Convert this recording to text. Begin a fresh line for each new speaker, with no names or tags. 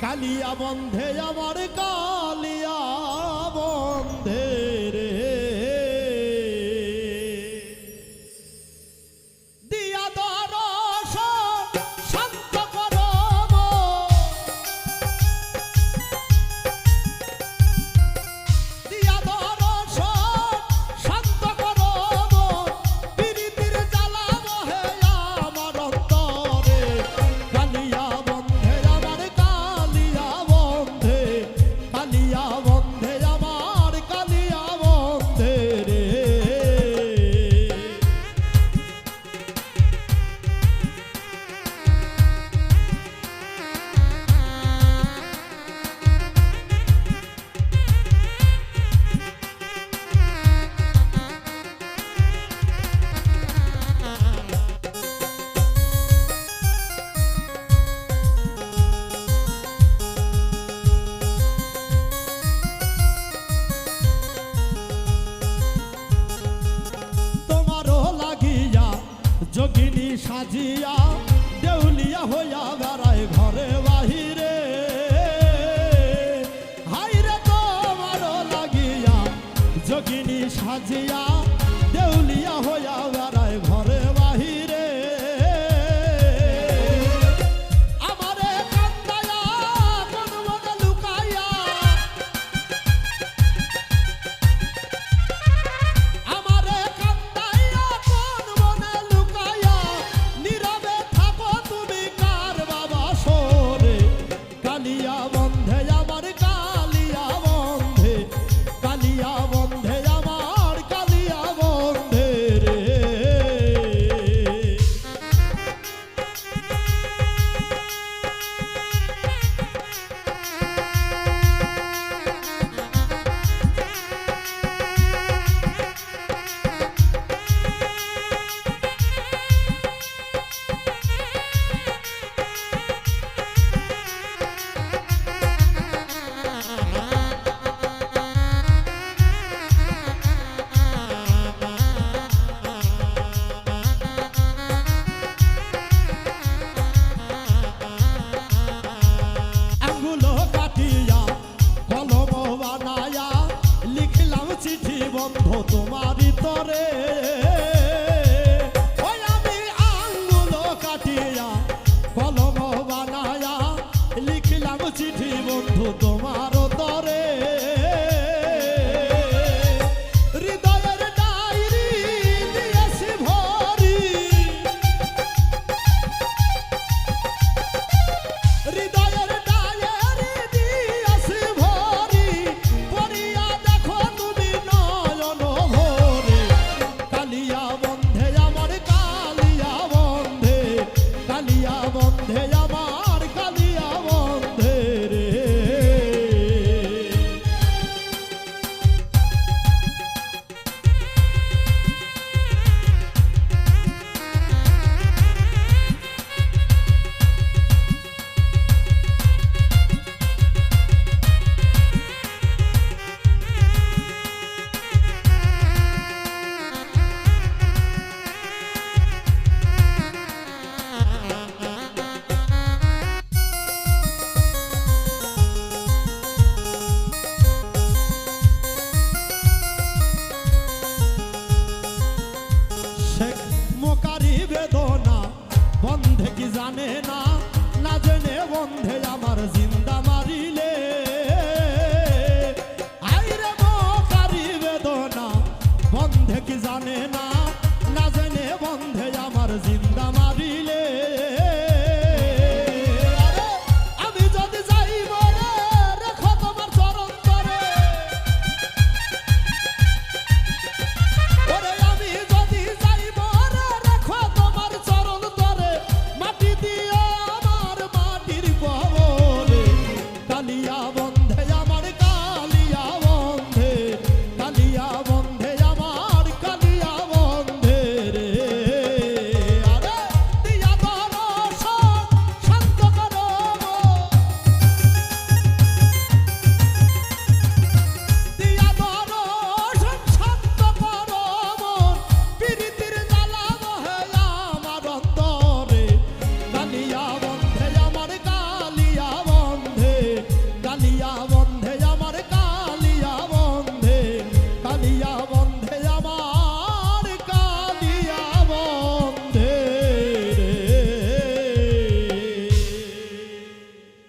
কালিয়া বন্ধে আমার কা যোগিনী সাজিয়া দেউলিয়া হইয়া বেড়ায় ঘরে বাহিরে। হাইরে তোমার লাগিয়া যোগিনী সাজিয়া দেউলিয়া হইয়া বেড়ায় ঘরে todo. জানে না